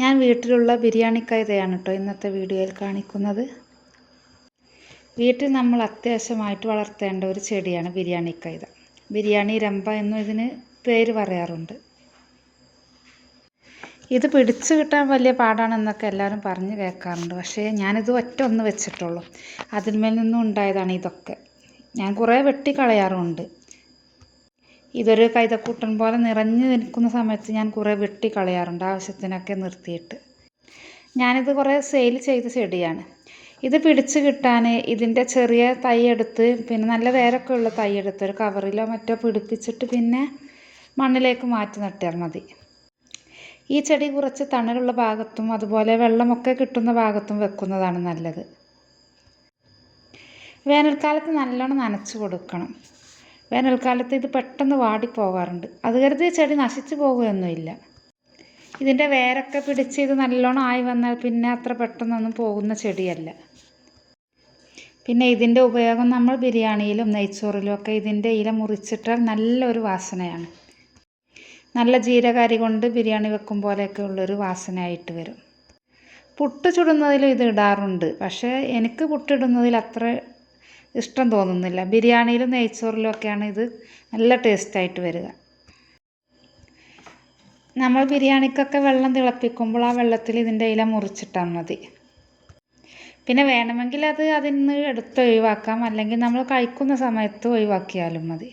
ഞാൻ വീട്ടിലുള്ള ബിരിയാണി കൈതയാണ് കേട്ടോ ഇന്നത്തെ വീഡിയോയിൽ കാണിക്കുന്നത്. വീട്ടിൽ നമ്മൾ അത്യാവശ്യമായിട്ട് വളർത്തേണ്ട ഒരു ചെടിയാണ് ബിരിയാണി കൈത. ബിരിയാണി രമ്പ എന്നും ഇതിന് പേര് പറയാറുണ്ട്. ഇത് പിടിച്ചു കിട്ടാൻ വലിയ പാടാണെന്നൊക്കെ എല്ലാവരും പറഞ്ഞ് കേൾക്കാറുണ്ട്. പക്ഷേ ഞാനിത് ഒറ്റ ഒന്ന് വെച്ചിട്ടുള്ളൂ. അതിന്മേൽ നിന്നും ഉണ്ടായതാണ് ഇതൊക്കെ. ഞാൻ കുറേ വെട്ടിക്കളയാറുമുണ്ട് ഇതൊരു കൈതക്കൂട്ടൻ പോലെ നിറഞ്ഞു നിൽക്കുന്ന സമയത്ത് ഞാൻ കുറേ വെട്ടി കളയാറുണ്ട് ആവശ്യത്തിനൊക്കെ നിർത്തിയിട്ട്. ഞാനിത് കുറേ സെയിൽ ചെയ്ത ചെടിയാണ്. ഇത് പിടിച്ച് കിട്ടാൻ ഇതിന്റെ ചെറിയ തൈ എടുത്ത് പിന്നെ നല്ല വേരൊക്കെ ഉള്ള തൈ എടുത്ത് ഒരു കവറിലോ മറ്റോ പിടിപ്പിച്ചിട്ട് പിന്നെ മണ്ണിലേക്ക് മാറ്റി നട്ടാൽ മതി. ഈ ചെടി കുറച്ച് തണലുള്ള ഭാഗത്തും അതുപോലെ വെള്ളമൊക്കെ കിട്ടുന്ന ഭാഗത്തും വെക്കുന്നതാണ് നല്ലത്. വേനൽക്കാലത്ത് നല്ലോണം നനച്ച് കൊടുക്കണം. വേനൽക്കാലത്ത് ഇത് പെട്ടെന്ന് വാടിപ്പോകാറുണ്ട്. അത് കരുതി ചെടി നശിച്ചു പോകുകയൊന്നുമില്ല. ഇതിന്റെ വേരൊക്കെ പിടിച്ച് ഇത് നല്ലോണം ആയി വന്നാൽ പിന്നെ അത്ര പെട്ടെന്നൊന്നും പോകുന്ന ചെടിയല്ല. പിന്നെ ഇതിന്റെ ഉപയോഗം നമ്മൾ ബിരിയാണിയിലും നെയ്ച്ചോറിലും ഒക്കെ ഇതിന്റെ ഇല മുറിച്ചിട്ടാൽ നല്ലൊരു വാസനയാണ്. നല്ല ജീരകാരി കൊണ്ട് ബിരിയാണി വെക്കും പോലെയൊക്കെ ഉള്ളൊരു വാസനയായിട്ട് വരും. പുട്ട് ചുടുന്നതിലും ഇത് ഇടാറുണ്ട്. പക്ഷേ എനിക്ക് പുട്ടിടുന്നതിൽ അത്ര ഇഷ്ടം തോന്നുന്നില്ല. ബിരിയാണിയിലും നെയ്ച്ചോറിലും ഒക്കെയാണ് ഇത് നല്ല ടേസ്റ്റായിട്ട് വരിക. നമ്മൾ ബിരിയാണിക്കൊക്കെ വെള്ളം തിളപ്പിക്കുമ്പോൾ ആ വെള്ളത്തിൽ ഇതിന്റെ ഇല മുറിച്ചിട്ടാൽ മതി. പിന്നെ വേണമെങ്കിൽ അത് അതിൽ നിന്ന് എടുത്ത് ഒഴിവാക്കാം. അല്ലെങ്കിൽ നമ്മൾ കഴിക്കുന്ന സമയത്ത് ഒഴിവാക്കിയാലും മതി.